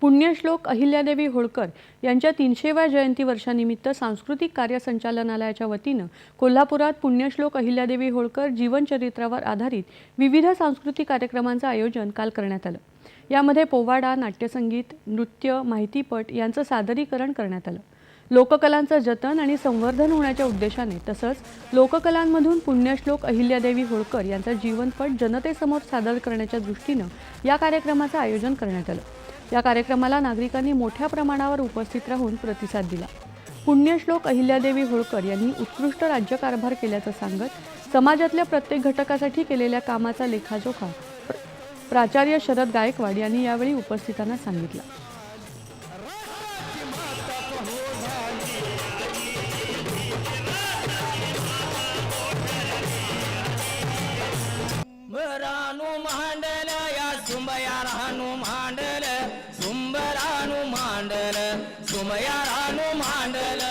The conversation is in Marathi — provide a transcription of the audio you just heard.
पुण्यश्लोक अहिल्यादेवी होळकर यांच्या तीनशेव्या जयंती वर्षानिमित्त सांस्कृतिक कार्य संचालनालयाच्या वतीनं कोल्हापुरात पुण्यश्लोक अहिल्यादेवी होळकर जीवनचरित्रावर आधारित विविध सांस्कृतिक कार्यक्रमांचं आयोजन काल करण्यात आलं. यामध्ये पोवाडा नाट्यसंगीत नृत्य माहितीपट यांचं सादरीकरण करण्यात आलं. लोककलांचं जतन आणि संवर्धन होण्याच्या उद्देशाने तसंच लोककलांमधून पुण्यश्लोक अहिल्यादेवी होळकर यांचा जीवनपट जनतेसमोर सादर करण्याच्या दृष्टीनं या कार्यक्रमाचं आयोजन करण्यात आलं. या कार्यक्रमाला नागरिकांनी मोठ्या प्रमाणावर उपस्थित राहून प्रतिसाद दिला. पुण्यश्लोक अहिल्यादेवी होळकर यांनी उत्कृष्ट राज्यकारभार केल्याचं सांगत समाजातल्या प्रत्येक घटकासाठी केलेल्या कामाचा लेखाजोखा प्राचार्य शरद गायकवाड यांनी यावेळी उपस्थितांना सांगितला. सुंबरानु सुमया रानू मांडल.